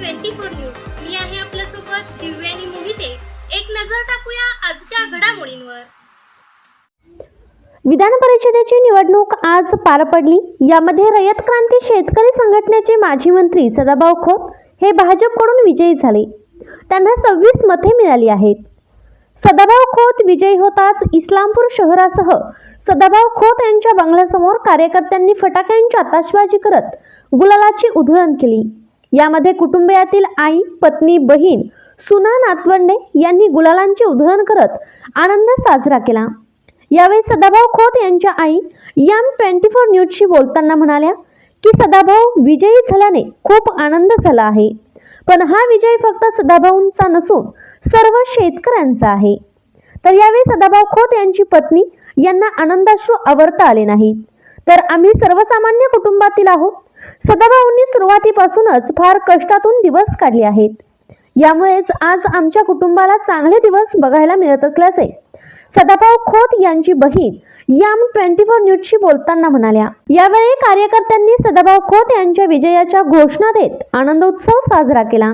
Twenty four news. मी आहे आपल्यासोबत दिव्यानी मोहिते. एक नजर टाकूया आजच्या घडामोडींवर. विधान परिषदेची निवडणूक आज पार पडली. यामध्ये रयत क्रांती शेतकरी संघटनेचे माजी मंत्री सदाभाऊ खोत हे भाजपकडून विजयी झाले. त्यांना सव्वीस मते मिळाली आहेत. सदाभाऊ खोत विजयी होताच इस्लामपूर शहरासह सदाभाऊ खोत यांच्या बंगल्यासमोर कार्यकर्त्यांनी फटाक्यांची आताशबाजी करत गुलालाची उधळण केली. यामध्ये कुटुंबियातील आई पत्नी बहीण सुना नातवंडे यांनी गुलालांचे उधळण करत आनंद साजरा केला. यावेळी सदाभाऊ खोत यांच्या आई यम ट्वेंटी फोर न्यूजशी बोलताना म्हणाल्या की सदाभाऊ विजयी झाल्याने खूप आनंद झाला आहे. पण हा विजय फक्त सदाभाऊंचा नसून सर्व शेतकऱ्यांचा आहे. तर यावेळी सदाभाऊ खोत यांची पत्नी यांना आनंदाश्रू आवरता आले नाही तर आम्ही सर्वसामान्य कुटुंबातील आहोत. सदाभाऊंनी सुरुवातीपासूनच फार कष्टातून दिवस काढले आहेत. यामुळेच आज आमच्या कुटुंबाला चांगले दिवस बघायला मिळत असल्याचे सदाभाऊ खोत यांची बहीण याम ट्वेंटी फोर न्यूजशी बोलताना म्हणाल्या. यावेळी कार्यकर्त्यांनी सदाभाऊ खोत यांच्या विजयाच्या घोषणा देत आनंदोत्सव साजरा केला.